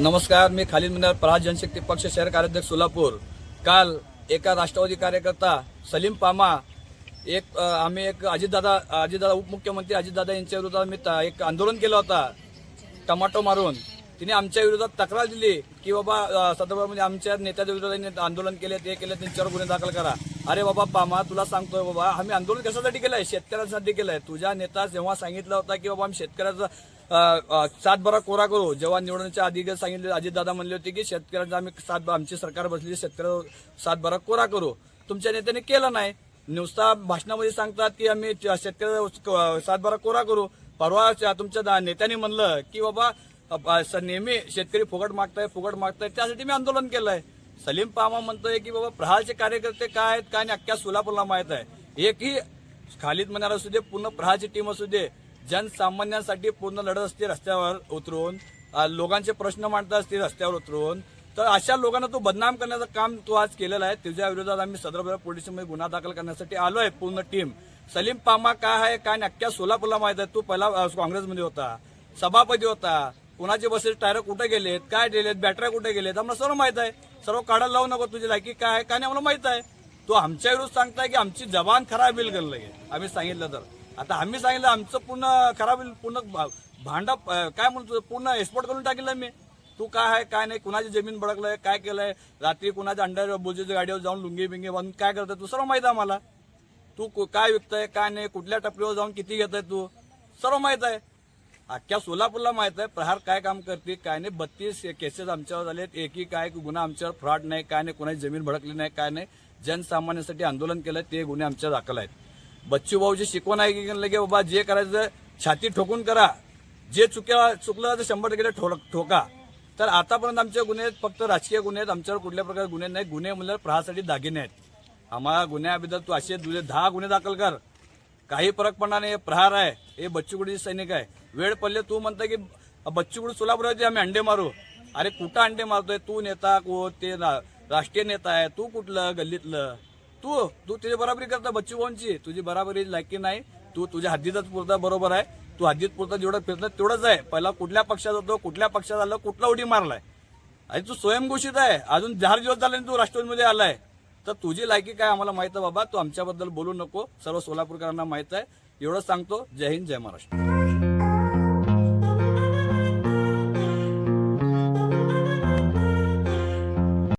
नमस्कार मी खालिद मिनार प्रहार जनशक्ती पक्ष शहर कार्याध्यक्ष सोलापूर. काल एका राष्ट्रवादी कार्यकर्ता सलीम पामा एक आम्ही एक अजितदादा अजितदादा उपमुख्यमंत्री अजितदादा यांच्या विरोधात मी एक आंदोलन केलं होता. टमाटो मारून. तिने आमच्या विरोधात तक्रार दिली की बाबा अ, सदर्भामध्ये आमच्या नेत्याच्या विरोधात आंदोलन केले ते केले त्यांच्यावर गुन्हे दाखल करा. अरे बाबा पामा तुला सांगतोय बाबा आम्ही आंदोलन कशासाठी आहे शेतकऱ्यांसाठी केलं आहे तुझ्या नेता जेव्हा सांगितलं होता की बाबा आम्ही शेतकऱ्याचा सातबारा कोरा करू. जेव्हा निवडण्याच्या आधी सांगितले अजितदादा म्हणले होते की शेतकऱ्यांचा आम्ही सात आमची सरकार बसली शेतकऱ्या सातबारा कोरा करू. तुमच्या नेत्याने केलं नाही. नुसता भाषणामध्ये सांगतात की आम्ही शेतकऱ्या सातबारा कोरा करू. परवा तुमच्या नेत्याने म्हणलं की बाबा स- नेहमी शेतकरी फुकट मागताय फुकट मागताय त्यासाठी मी आंदोलन केलंय. सलीम पामा म्हणतोय की बाबा प्रहारचे कार्यकर्ते काय आहेत काय नाही अख्ख्या सोलापूरला माहीत आहे. एकही खालीद मनार असू दे पूर्ण प्रहारची टीम असू दे जनसामान्यांसाठी पूर्ण लढत असते रस्त्यावर उतरून. लोकांचे प्रश्न मांडत असते रस्त्यावर उतरून. तर अशा लोकांना तू बदनाम करण्याचं काम तू आज केलेलं आहे. तुझ्या विरोधात आम्ही सदर पोलिसमध्ये गुन्हा दाखल करण्यासाठी आलो आहे. पूर्ण टीम. सलीम पामा काय आहे? काय नक्क्या सोलापूरला माहीत आहे. तू पहिला काँग्रेसमध्ये होता. सभापती होता. कुणाचे बसेस टायर कुठे गेलेत? काय गेलेत बॅटऱ्या कुठे गेलेत? आम्हाला सर्व माहीत आहे. सर्व काढायला लावू नको तुझी लायकी काय आहे? काय नाही? आम्हाला माहीत आहे. तू आमच्या विरोध सांगताय की आमची जबान खराब बिल करलं लगे आम्ही सांगितलं तर. आता आम्ही सांगितलं आमचं पूर्ण खराब होईल पूर्ण भांडा काय म्हणतो पूर्ण एक्सपोर्ट करून टाकलं मी. तू काय आहे काय नाही कुणाची जमीन भडकलंय काय केलंय रात्री कुणाच्या अंडर बोजेच्या गाडीवर जाऊन लुंगी बिंगी बांधून काय करतोय तू सर्व माहीत आहे आम्हाला. तू कु- काय विकतय काय नाही कुठल्या टपरीवर जाऊन किती घेतोय तू सर्व माहीत आहे. अख्ख्या सोलापूरला माहीत आहे प्रहार काय काम करते काय नाही बत्तीस केसेस आमच्यावर झालेत एकही काय गुन्हा आमच्यावर फ्रॉड नाही काय नाही कुणाची जमीन भडकली नाही काय नाही. जनसामान्यांसाठी आंदोलन केलं ते गुन्हे आमच्या दाखल आहेत. बच्चू भाऊची शिकवण आहे की लगे बाबा जे करायचं छाती ठोकून करा. जे चुक्या चुकलं तर शंभर टक्के ठोक ठोका. तर आतापर्यंत आमचे गुन्हे आहेत, फक्त राजकीय गुन्हे आहेत. आमच्यावर कुठल्या प्रकारचे गुन्हे नाही. गुन्हे म्हणजे प्रहारसाठी दागिने आहेत. आम्हाला गुन्ह्याबद्दल तू असे तुझे दहा गुन्हे दाखल कर. काही फरक पडणार नाही. हे प्रहार आहे. हे बच्चूकुडीचे सैनिक आहे. वेळ पडले तू म्हणता की बच्चूकुडी सोलापुराचे आम्ही अंडे मारू. अरे कुठं अंडे मारतोय? तू नेता को ते रा- राष्ट्रीय नेता आहे. तू कुठलं? गल्लीतलं? तू तू तुझी बराबरी करता बच्चू भाऊंची. तुझी बराबरी लायकी नाही. तू तुझ्या हद्दीतच पुरता बरोबर आहे. तू हद्दीत पुरता जेवढं फिरतं तेवढंच आहे. पहिला कुठल्या पक्षात होतो कुठल्या पक्षात आलं कुठला उडी मारलाय. आणि तू स्वयंघोषित आहे. अजून चार दिवस झाले तू राष्ट्रवादीमध्ये आलाय. तर तुझी लायकी काय आम्हाला माहीत आहे बाबा? तू आमच्याबद्दल बोलू नको. सर्व सोलापूरकरांना माहीत आहे. एवढंच सांगतो. जय हिंद जय महाराष्ट्र.